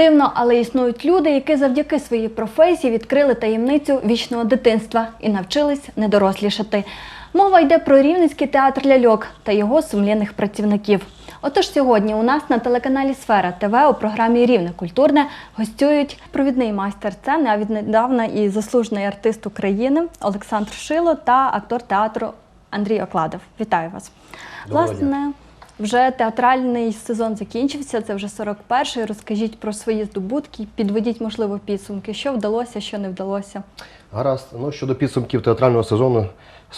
Дивно, але існують люди, які завдяки своїй професії відкрили таємницю вічного дитинства і навчились недорослішати. Мова йде про Рівненський театр ляльок та його сумлінних працівників. Отож сьогодні у нас на телеканалі Сфера ТВ у програмі Рівне культурне гостюють провідний майстер сцени, а віднедавна і заслужений артист України Олександр Шило та актор театру Андрій Окладов. Вітаю вас. Доброго Власне, вже театральний сезон закінчився. Це вже 41-й. Розкажіть про свої здобутки, підведіть, можливо, підсумки, що вдалося, що не вдалося. Гаразд. Ну, щодо підсумків театрального сезону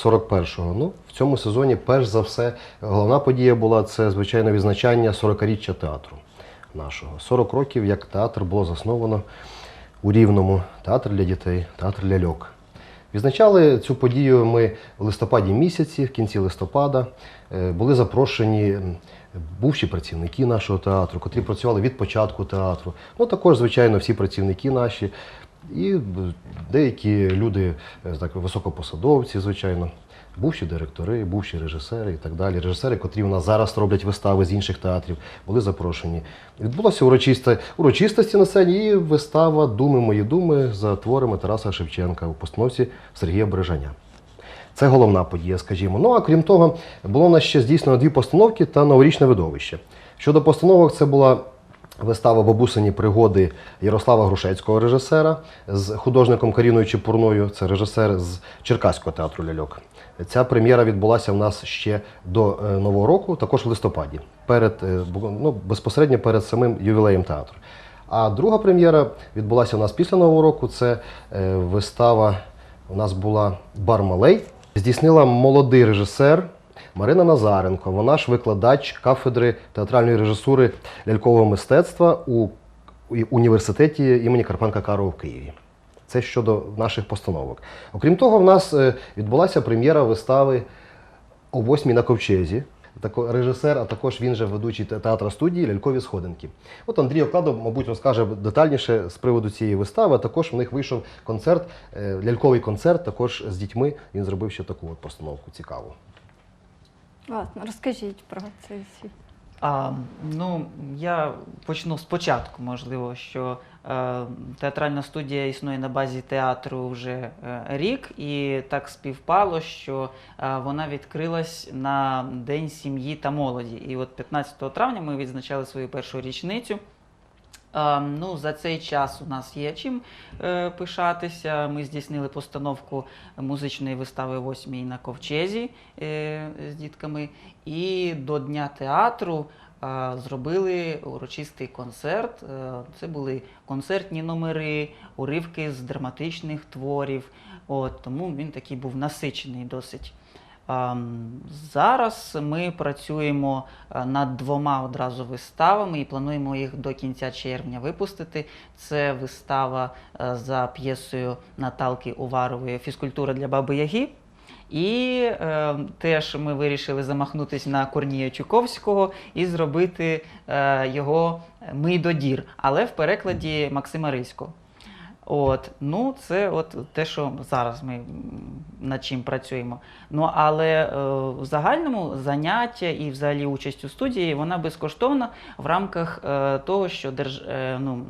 41-го. Ну, в цьому сезоні, перш за все, головна подія була це, звичайно, відзначання 40-річчя театру нашого. 40 років, як театр було засновано у Рівному. Театр для дітей, театр ляльок. Відзначали цю подію ми в листопаді місяці, в кінці листопада. Е, Були запрошені бувші працівники нашого театру, котрі працювали від початку театру. Ну, також, звичайно, всі працівники наші. І деякі люди, е, так, високопосадовці, звичайно, бувші директори, бувші режисери і так далі. Режисери, котрі у нас зараз роблять вистави з інших театрів, були запрошені. Відбулося урочисте, урочистості на сцені і вистава Думи мої думи за творами Тараса Шевченка у постановці Сергія Бережаня. Це головна подія, скажімо. Ну а крім того, було в нас ще здійснено дві постановки та новорічне видовище. Щодо постановок, це була вистава Бабусині пригоди Ярослава Грушецького режисера з художником Каріною Чепурною, це режисер з Черкаського театру ляльок. Ця прем'єра відбулася в нас ще до е, Нового року, також в листопаді, перед, е, ну, безпосередньо перед самим ювілеєм театру. А друга прем'єра відбулася у нас після Нового року. Це е, вистава у нас була Бармалей. Здійснила молодий режисер Марина Назаренко. Вона ж викладач кафедри театральної режисури лялькового мистецтва у університеті імені Карпенка Карова в Києві. Це щодо наших постановок. Окрім того, в нас е, відбулася прем'єра вистави о восьмій на ковчезі. Режисер, а також він же ведучий те- театра студії Лялькові сходинки. От Андрій Окладов, мабуть, розкаже детальніше з приводу цієї вистави. А також в них вийшов концерт, е, ляльковий концерт, також з дітьми. Він зробив ще таку от постановку цікаву. Власне, розкажіть про світ. А, ну, я почну спочатку, можливо, що театральна студія існує на базі театру вже е, рік, і так співпало, що е, вона відкрилась на День сім'ї та молоді. І от 15 травня ми відзначали свою першу річницю. Ну, за цей час у нас є чим е, пишатися. Ми здійснили постановку музичної вистави восьмій на ковчезі е, з дітками. І до Дня театру е, зробили урочистий концерт. Е, це були концертні номери, уривки з драматичних творів. От, тому він такий був насичений досить. Зараз ми працюємо е, над двома одразу виставами і плануємо їх до кінця червня випустити. Це вистава е, за п'єсою Наталки Уварової Фізкультура для Баби Яги. І е, теж ми вирішили замахнутися на Корнія Чуковського і зробити е, його додір, але в перекладі Максима Риського. От, ну, це от те, що зараз ми над чим працюємо. Ну, але е, в загальному заняття і взагалі участь у студії вона безкоштовна в рамках е, того, що держ, е, ну,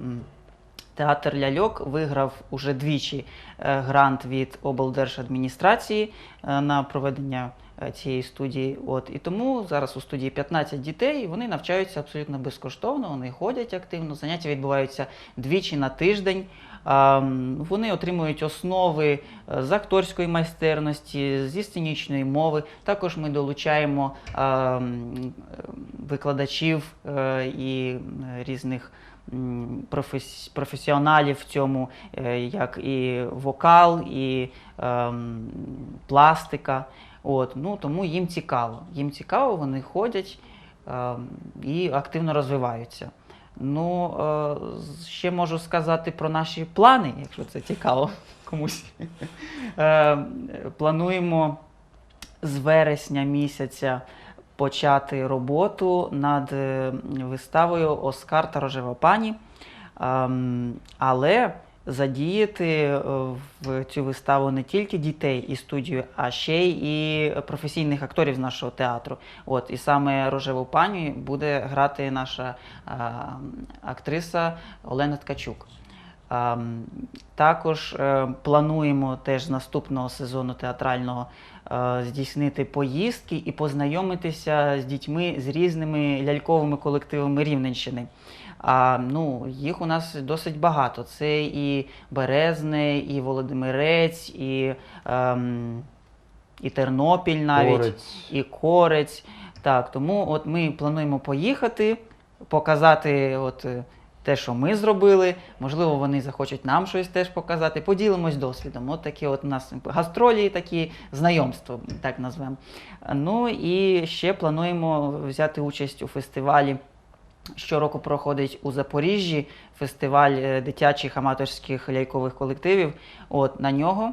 театр ляльок виграв уже двічі е, грант від облдержадміністрації е, на проведення е, цієї студії. От і тому зараз у студії 15 дітей. Вони навчаються абсолютно безкоштовно. Вони ходять активно. Заняття відбуваються двічі на тиждень. Вони отримують основи з акторської майстерності, зі сценічної мови. Також ми долучаємо викладачів і різних професіоналів в цьому, е, як і вокал, і ем, пластика. От, ну, тому їм цікаво. Їм цікаво, вони ходять ем, і активно розвиваються. Ну, е, ще можу сказати про наші плани, якщо це цікаво комусь. Е, Плануємо з вересня місяця почати роботу над е, виставою Оскар та рожева пані. Ем, Але задіяти е, в цю виставу не тільки дітей і студію, а ще й професійних акторів з нашого театру. От і саме рожеву пані буде грати наша актриса Олена Ткачук. А, м, Також е, плануємо теж з наступного сезону театрального е, здійснити поїздки і познайомитися з дітьми з різними ляльковими колективами Рівненщини. А ну, їх у нас досить багато. Це і Березне, і Володимирець, і, ем, і Тернопіль навіть, Корець. і Корець. Так, тому от ми плануємо поїхати, показати от, те, що ми зробили. Можливо, вони захочуть нам щось теж показати. Поділимось досвідом. От такі от у нас гастролі, такі знайомства, так назвемо. Ну і ще плануємо взяти участь у фестивалі. Щороку проходить у Запоріжжі фестиваль е, дитячих аматорських лялькових колективів. От на нього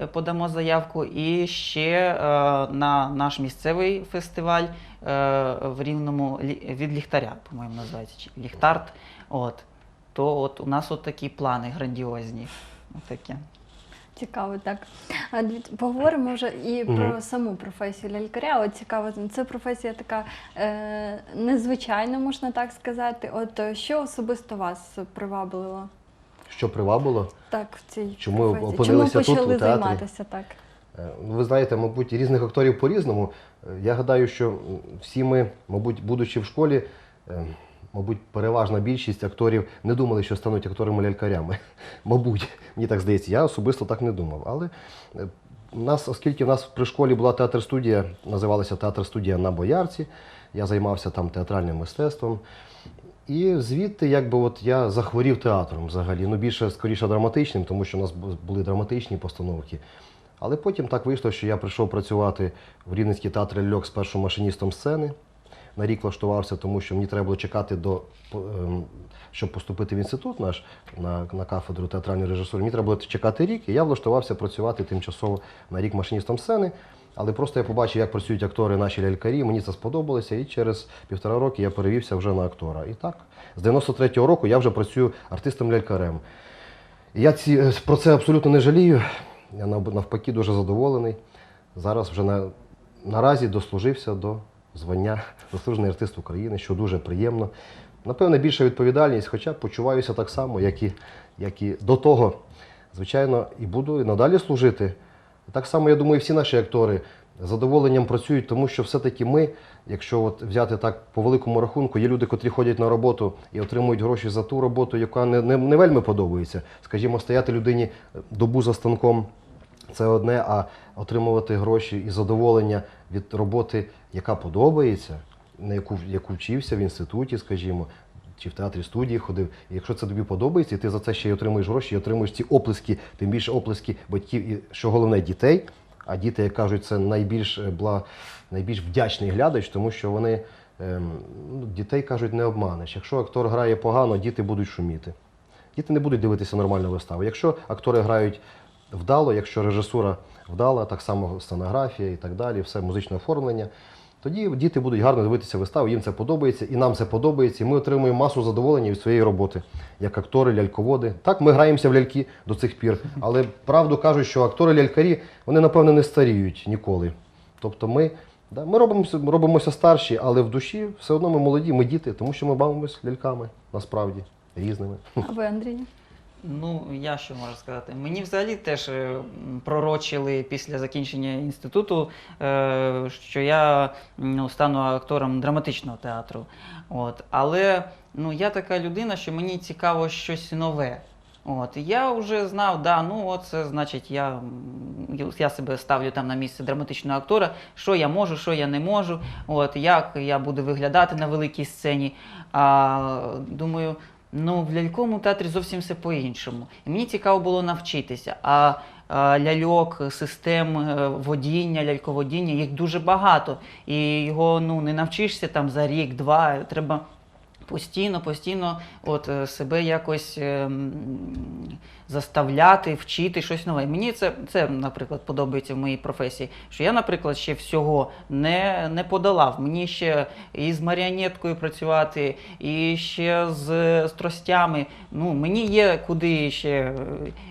е, подамо заявку. І ще е, на наш місцевий фестиваль е, в Рівному від ліхтаря, по-моєму, називається ліхтарт. От. То от у нас от такі плани грандіозні. От таке. Цікаво, так. А поговоримо вже і про саму професію лялькаря. От цікаво, це професія така е, незвичайна, можна так сказати. От е, що особисто вас привабило Що привабило? так в цій Чому професії? опинилися Чому тут, у театрі? займатися так? Е, Ви знаєте, мабуть, різних акторів по-різному. Е, Я гадаю, що всі ми, мабуть, будучи в школі, е, мабуть, переважна більшість акторів не думали, що стануть акторами-лялькарями. Мабуть, мені так здається. Я особисто так не думав. Але е, нас, оскільки в нас при школі була театр-студія, називалася театр-студія на Боярці, я займався там театральним мистецтвом. І звідти, якби от я захворів театром взагалі. Ну, більше скоріше драматичним, тому що у нас були драматичні постановки. Але потім так вийшло, що я прийшов працювати в Рівненський театр ляльок з першим машиністом сцени. На рік влаштувався, тому що мені треба було чекати до ем, щоб поступити в інститут наш на, на кафедру театральної режисури. Мені треба було чекати рік, і я влаштувався працювати тимчасово на рік машиністом сцени. Але просто я побачив, як працюють актори наші лялькарі, мені це сподобалося, і через півтора роки я перевівся вже на актора. І так, з 93-го року я вже працюю артистом-лялькарем. Я ці, е, про це абсолютно не жалію. Я навпаки дуже задоволений. Зараз вже на, наразі дослужився до звання заслужений артист України, що дуже приємно. Напевне, більша відповідальність, хоча почуваюся так само, як і, як і до того. Звичайно, і буду і надалі служити. Так само, я думаю, всі наші актори з задоволенням працюють, тому що все-таки ми, якщо от взяти так по великому рахунку, є люди, котрі ходять на роботу і отримують гроші за ту роботу, яка не, не, не вельми подобається. Скажімо, стояти людині добу за станком це одне, а отримувати гроші і задоволення від роботи, яка подобається, на яку, яку вчився в інституті, скажімо, чи в театрі студії ходив. І якщо це тобі подобається, і ти за це ще й отримуєш гроші, і отримуєш ці оплески, тим більше оплески батьків, і що головне дітей. А діти, як кажуть, це найбільш е, бла, найбільш вдячний глядач, тому що вони ем, ну, дітей кажуть, не обманеш. Якщо актор грає погано, діти будуть шуміти. Діти не будуть дивитися нормальну виставу. Якщо актори грають вдало, якщо режисура вдала, так само сценографія і так далі, все музичне оформлення, тоді діти будуть гарно дивитися виставу, їм це подобається, і нам це подобається, і ми отримуємо масу задоволення від своєї роботи, як актори, ляльководи. Так, ми граємося в ляльки до цих пір, але правду кажуть, що актори-лялькарі, вони, напевно, не старіють ніколи. Тобто ми, да, ми робимося, робимося старші, але в душі все одно ми молоді, ми діти, тому що ми бавимося ляльками, насправді, різними. А ви, Андрій? Ну, я що можу сказати? Мені взагалі теж е, пророчили після закінчення інституту, е, що я ну, стану актором драматичного театру. От. Але ну, я така людина, що мені цікаво щось нове. От. Я вже знав, да, ну це значить, я, я себе ставлю там на місце драматичного актора, що я можу, що я не можу, от, як я буду виглядати на великій сцені. А, думаю, Ну, в ляльковому театрі зовсім все по-іншому. І мені цікаво було навчитися. А, ляльок, систем е, водіння, ляльководіння, їх дуже багато. І його ну, не навчишся там за рік-два. Треба Постійно, постійно от, е, себе якось ем, заставляти, вчити щось нове. Мені це, це, наприклад, подобається в моїй професії. Що я, наприклад, ще всього не, не подолав. Мені ще і з маріонеткою працювати, і ще з, з тростями. Ну, мені є куди ще е,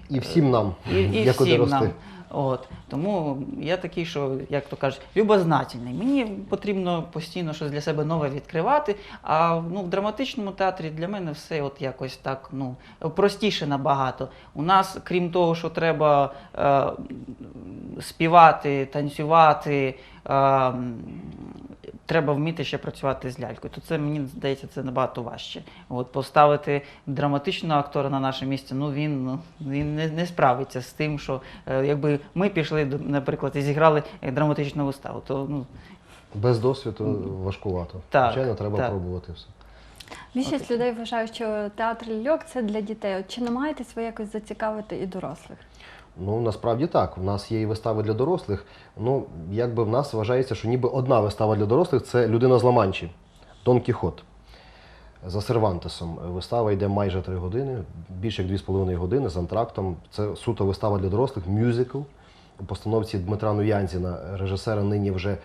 І всім нам, і, і всім нам. От. Тому я такий, що, як то кажуть, любознательний. Мені потрібно постійно щось для себе нове відкривати. А ну, в драматичному театрі для мене все от якось так ну, простіше набагато. У нас, крім того, що треба е, співати, танцювати. Е, Треба вміти ще працювати з лялькою. То це мені здається, це набагато важче. От поставити драматичного актора на наше місце, ну він ну, він не, не справиться з тим, що е, якби ми пішли, наприклад, і зіграли е, драматичну виставу, то ну Без досвіду важкувато. Так, Звичайно, треба так. пробувати все. Більшість людей вважають, що театр ляльок це для дітей. От чи намагаєтесь ви якось зацікавити і дорослих? Ну насправді так. У нас є і вистави для дорослих. Ну, якби в нас вважається, що ніби одна вистава для дорослих це людина з Ламанчі, Дон Кіхот. За Сервантесом. Вистава йде майже три години, більше як дві з половиною години з антрактом. Це суто вистава для дорослих, мюзикл у постановці Дмитра Нуянзіна, режисера нині вже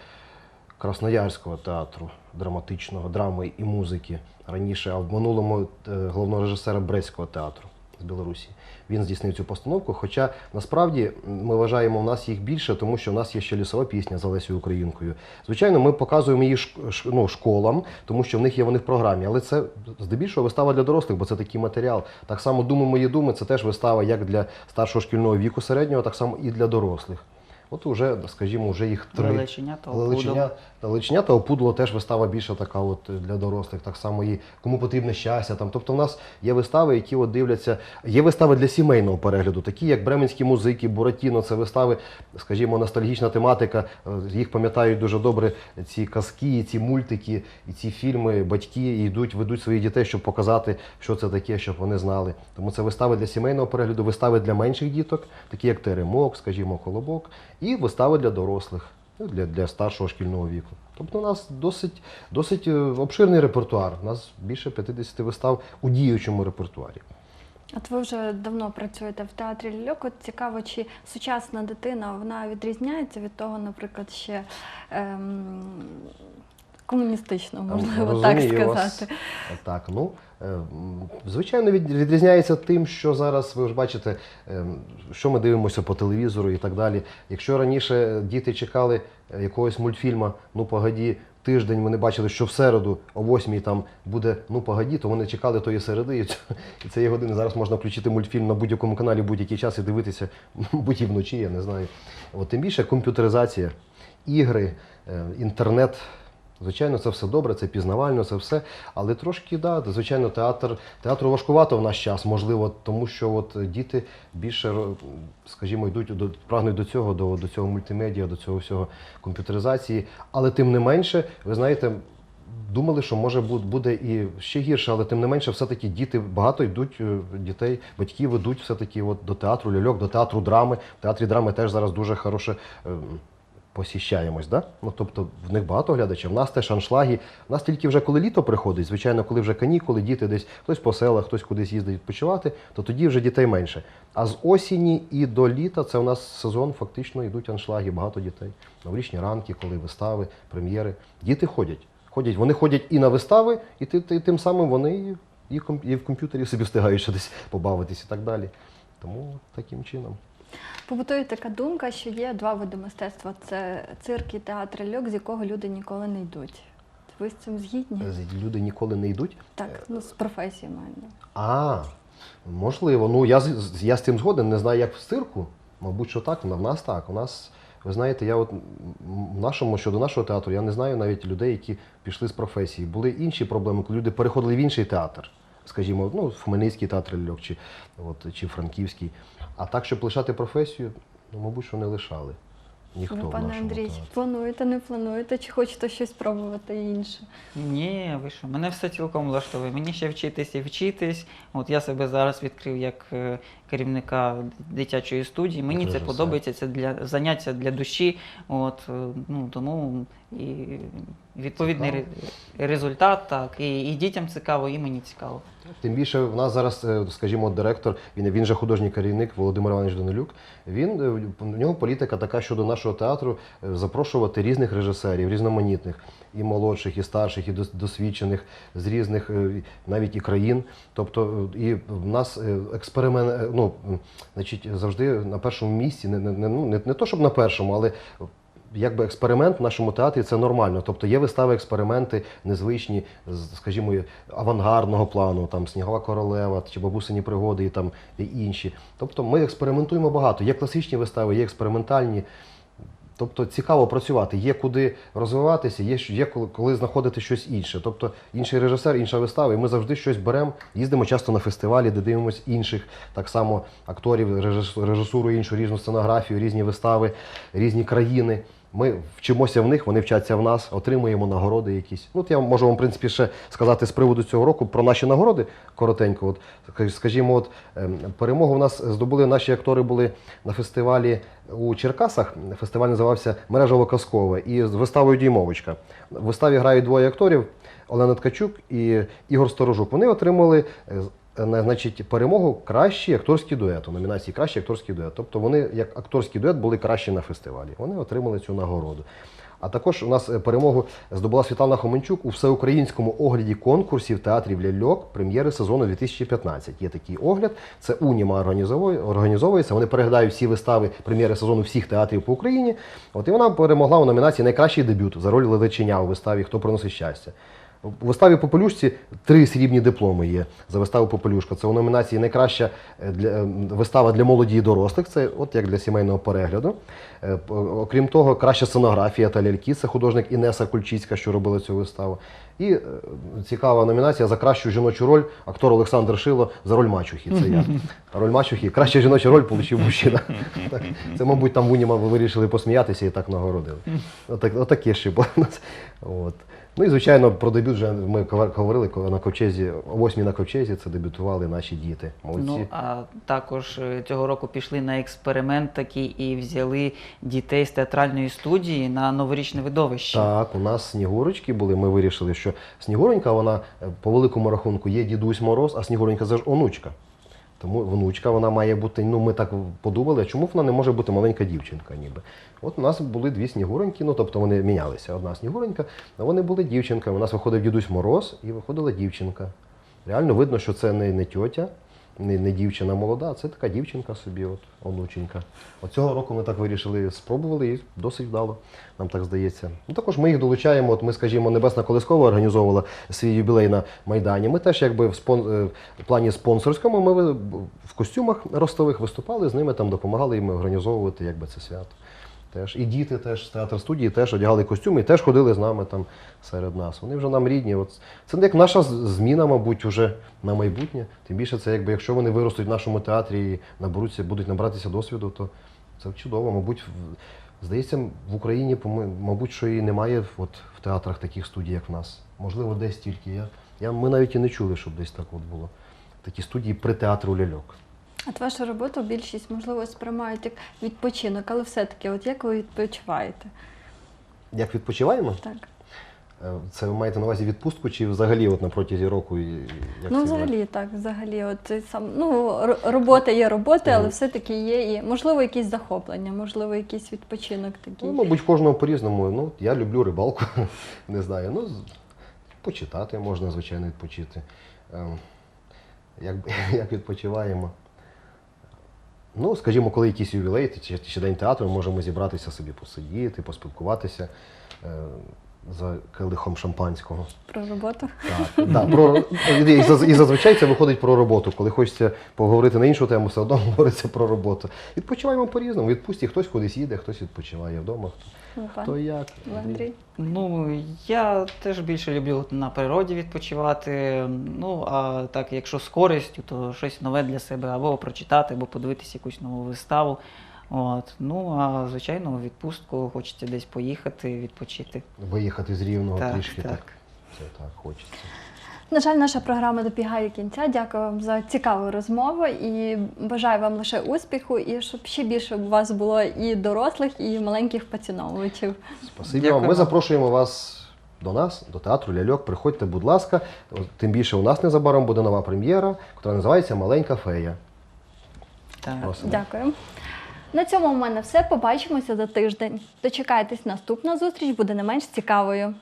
Красноярського театру драматичного, драми і музики. Раніше, а в минулому е, головного режисера Брестського театру з Білорусі. Він здійснив цю постановку. Хоча насправді ми вважаємо, у нас їх більше, тому що в нас є ще лісова пісня за Олесією Українкою. Звичайно, ми показуємо її ну, школам, тому що в них є вони в програмі. Але це здебільшого вистава для дорослих, бо це такий матеріал. Так само думи мої думи це теж вистава як для старшого шкільного віку середнього, так само і для дорослих. От уже, скажімо, вже їх три. Лелеченя та Лелеченя, Лелеченя та опудало теж вистава більше така от для дорослих, так само і кому потрібне щастя. Там. Тобто в нас є вистави, які от дивляться. Є вистави для сімейного перегляду, такі як Бременські музики, Буратіно. Це вистави, скажімо, ностальгічна тематика. Їх пам'ятають дуже добре ці казки, ці мультики, і ці фільми. Батьки йдуть, ведуть своїх дітей, щоб показати, що це таке, щоб вони знали. Тому це вистави для сімейного перегляду, вистави для менших діток, такі як Теремок, скажімо, Колобок, і вистави для дорослих для, для старшого шкільного віку. Тобто у нас досить, досить е, обширний репертуар. У нас більше 50 вистав у діючому репертуарі. От ви вже давно працюєте в театрі ляльок. От цікаво, чи сучасна дитина вона відрізняється від того, наприклад, ще ем, комуністичного, можливо, так сказати. вас. Так, ну е, звичайно, відрізняється тим, що зараз ви ж бачите, е, що ми дивимося по телевізору і так далі. Якщо раніше діти чекали е, якогось мультфільма, ну погоді. Тиждень вони бачили, що в середу о 8 там буде ну погоді, то вони чекали тої середи, і цієї години зараз можна включити мультфільм на будь-якому каналі будь-який час і дивитися будь і вночі, я не знаю. От тим більше комп'ютеризація, ігри, е, інтернет. Звичайно, це все добре, це пізнавально, це все. Але трошки, да, звичайно, театр, театру важкувато в наш час, можливо, тому що от діти більше, скажімо, йдуть до прагнуть до цього, до, до цього мультимедіа, до цього всього комп'ютеризації. Але тим не менше, ви знаєте, думали, що може бу- буде і ще гірше, але тим не менше, все-таки діти багато йдуть е, дітей, батьки ведуть все-таки от до театру ляльок, до театру драми. В театрі драми теж зараз дуже хороше. Посіщаємось, да? Ну тобто в них багато глядачів. В нас теж аншлаги. У нас тільки вже коли літо приходить, звичайно, коли вже канікули, діти десь хтось по селах, хтось кудись їздить відпочивати, то тоді вже дітей менше. А з осені і до літа це у нас сезон, фактично йдуть аншлаги, багато дітей. Новорічні ранки, коли вистави, прем'єри. Діти ходять. Ходять. Вони ходять і на вистави, і ти, ти- тим самим вони і в комп'ютері собі встигають ще десь побавитись і так далі. Тому таким чином. Побутує така думка, що є два види мистецтва: це цирк і театр ляльок, з якого люди ніколи не йдуть. Ви з цим згідні? Люди ніколи не йдуть. Так, ну з професії маю. А, можливо. Ну я я з цим згоден, не знаю, як в цирку. Мабуть, що так. В нас так. У нас, ви знаєте, я от в нашому щодо нашого театру, я не знаю навіть людей, які пішли з професії. Були інші проблеми, коли люди переходили в інший театр. Скажімо, ну, в Хмельницький театр ляльок чи, от, чи Франківський. А так, щоб лишати професію, ну, мабуть, що не лишали. Ніхто ну, в пане нашому Андрій, театрі. плануєте, не плануєте, чи хочете щось спробувати інше? Ні, ви що, мене все цілком влаштовує. Мені ще вчитись і вчитись. От я себе зараз відкрив як е, керівника дитячої студії. Мені це подобається, це для заняття для душі. От, е, ну, тому і відповідний Цікаво. ре- результат, так. І, і дітям цікаво, і мені цікаво. Тим більше в нас зараз, е, скажімо, директор, він, він же художній керівник Володимир Іванович Данилюк. Він е, в нього політика така щодо нашого театру е, запрошувати різних режисерів, різноманітних, і молодших, і старших, і досвідчених з різних навіть і країн. Тобто, і в нас експеримент, ну значить, завжди на першому місці, не, не, не, ну, не, не то, щоб на першому, але якби експеримент в нашому театрі це нормально. Тобто є вистави, експерименти незвичні, скажімо, авангардного плану, там Снігова королева чи бабусині пригоди і там і інші. Тобто ми експериментуємо багато. Є класичні вистави, є експериментальні. Тобто цікаво працювати, є куди розвиватися, є, є коли, коли знаходити щось інше. Тобто інший режисер, інша вистава, і ми завжди щось беремо, їздимо часто на фестивалі, де дивимося інших, так само акторів, режис- режисуру іншу, різну сценографію, різні вистави, різні країни. Ми вчимося в них, вони вчаться в нас, отримуємо нагороди якісь. Ну, от я можу вам, в принципі, ще сказати з приводу цього року про наші нагороди коротенько. От, скажімо, от, ем, перемогу в нас здобули наші актори були на фестивалі у Черкасах. Фестиваль називався Мережево казкове і з виставою Діймовочка. В виставі грають двоє акторів Олена Ткачук і Ігор Сторожук. Вони отримали е, значить, перемогу кращий акторський дует у номінації Кращий акторський дует. Тобто вони, як акторський дует, були кращі на фестивалі. Вони отримали цю нагороду. А також у нас е, перемогу здобула Світлана Хоменчук у всеукраїнському огляді конкурсів театрів ляльок прем'єри сезону 2015. Є такий огляд. Це Уніма організовується. Вони переглядають всі вистави прем'єри сезону всіх театрів по Україні. От і вона перемогла у номінації Найкращий дебют за роль Ледаченя у виставі Хто приносить щастя. У виставі Попелюшці три срібні дипломи є за виставу Попелюшка. Це у номінації найкраща е, для, е, вистава для молоді і дорослих, це от як для сімейного перегляду. Е, Окрім того, краща сценографія та ляльки, це художник Інеса Кульчицька, що робила цю виставу. І цікава номінація за кращу жіночу роль актор Олександр Шило за роль мачухи. Це я. Роль мачухи. Краща жіноча роль отримав мужчина. Це, мабуть, там в Уніма вирішили посміятися і так нагородили. Отак, отаке ще було. Ну і звичайно, про дебют вже ми говорили на ковчезі, о восьмій на ковчезі це дебютували наші діти. Молодці. Ну, а також е, цього року пішли на експеримент такий і взяли дітей з театральної студії на новорічне видовище. Так, у нас снігурочки були. Ми вирішили, що снігуронька, вона е, по великому рахунку є дідусь Мороз, а снігуронька це ж онучка. Тому внучка вона має бути. Ну, ми так подумали, чому вона не може бути маленька дівчинка, ніби. От у нас були дві снігуроньки, ну тобто вони мінялися. Одна снігуронька, а вони були дівчинками. У нас виходив дідусь Мороз і виходила дівчинка. Реально видно, що це не, не тьотя, не, не дівчина молода, це така дівчинка собі, от, онученька. От цього року ми так вирішили, спробували і досить вдало, нам так здається. Ну, також ми їх долучаємо. От ми, скажімо, Небесна Колискова організовувала свій юбілей на Майдані. Ми теж якби в, спон... е, в плані спонсорському ми в костюмах ростових виступали з ними, там допомагали їм організовувати якби, це свято. Теж. І діти теж з театр студії теж одягали костюми і теж ходили з нами там серед нас. Вони вже нам рідні. От це як наша зміна, мабуть, уже на майбутнє. Тим більше це якби якщо вони виростуть в нашому театрі і наберуться, будуть набратися досвіду, то це чудово. Мабуть, здається, в Україні, мабуть, що і немає от, в театрах таких студій, як в нас. Можливо, десь тільки я. я. Ми навіть і не чули, щоб десь так от було. Такі студії при театру ляльок. От вашу роботу більшість, можливо, сприймають як відпочинок, але все-таки, от як ви відпочиваєте? Як відпочиваємо? Так. Е, Це ви маєте на увазі відпустку чи взагалі от на протязі року? Як ну, взагалі, так, взагалі, от сам ну робота є робота, але все-таки є і можливо якісь захоплення, можливо, якийсь відпочинок такий. Ну, мабуть, кожного по-різному. Ну, я люблю рибалку, не знаю. Ну, почитати можна, звичайно, відпочити. Ем, Як, як відпочиваємо? Ну, скажімо, коли якийсь ювілей чи, чи день театру, ми можемо зібратися собі посидіти, поспілкуватися. Е, за келихом шампанського. Про роботу. Так, да, про, і, заз- і зазвичай це виходить про роботу. Коли хочеться поговорити на іншу тему, все одно говориться про роботу. Відпочиваємо по-різному. Відпусті хтось кудись їде, хтось відпочиває вдома, Ну, хто як. Андрій. Ну, я теж більше люблю на природі відпочивати. Ну, а так, якщо з користю, то щось нове для себе або прочитати, або подивитися якусь нову виставу. От. Ну, а звичайно, у відпустку хочеться десь поїхати, відпочити. Виїхати з рівного Так, трішки. так. Це так хочеться. На жаль, наша програма добігає кінця. Дякую вам за цікаву розмову і бажаю вам лише успіху, і щоб ще більше у вас було і дорослих, і маленьких поціновувачів. Спасибі Дякую вам. Ми запрошуємо вас до нас, до театру Ляльок. Приходьте, будь ласка. Тим більше у нас незабаром буде нова прем'єра, яка називається Маленька фея. Так. Дякую. На цьому у мене все. Побачимося за тиждень. Дочекайтесь, наступна зустріч буде не менш цікавою.